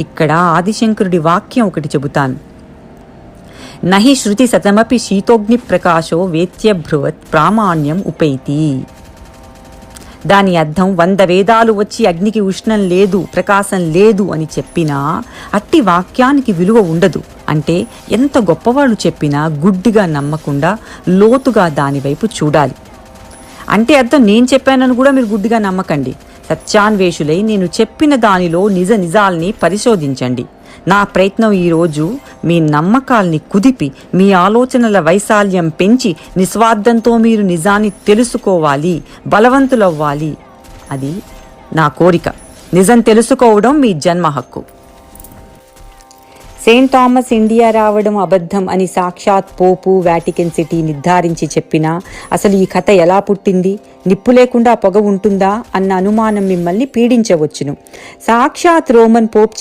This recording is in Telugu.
ఇక్కడ ఆదిశంకరుడి వాక్యం ఒకటి చెబుతాను. నహి శృతి సతమపి శీతోగ్ని ప్రకాశో వేత్యభ్రువత్ ప్రామాణ్యం ఉపైతి. దాని అర్థం వంద వేదాలు వచ్చి అగ్నికి ఉష్ణం లేదు ప్రకాశం లేదు అని చెప్పినా అట్టి వాక్యానికి విలువ ఉండదు. అంటే ఎంత గొప్పవాళ్ళు చెప్పినా గుడ్డిగా నమ్మకుండా లోతుగా దానివైపు చూడాలి. అంటే అర్థం నేను చెప్పానని కూడా మీరు గుడ్డిగా నమ్మకండి. సత్యాన్వేషులై నేను చెప్పిన దానిలో నిజ నిజాల్ని పరిశోధించండి. నా ప్రయత్నం ఈరోజు మీ నమ్మకాల్ని కుదిపి మీ ఆలోచనల వైశాల్యం పెంచి నిస్వార్థంతో మీరు నిజాన్ని తెలుసుకోవాలి బలవంతులవ్వాలి. అది నా కోరిక. నిజం తెలుసుకోవడం మీ జన్మ హక్కు. సెయింట్ థామస్ ఇండియా రావడం అబద్ధం అని సాక్షాత్ పోపు వాటికన్ సిటీ నిర్ధారించి చెప్పినా అసలు ఈ కథ ఎలా పుట్టింది? నిప్పు లేకుండా పొగ ఉంటుందా? అన్న అనుమానం మిమ్మల్ని పీడించవచ్చును. సాక్షాత్ రోమన్ పోప్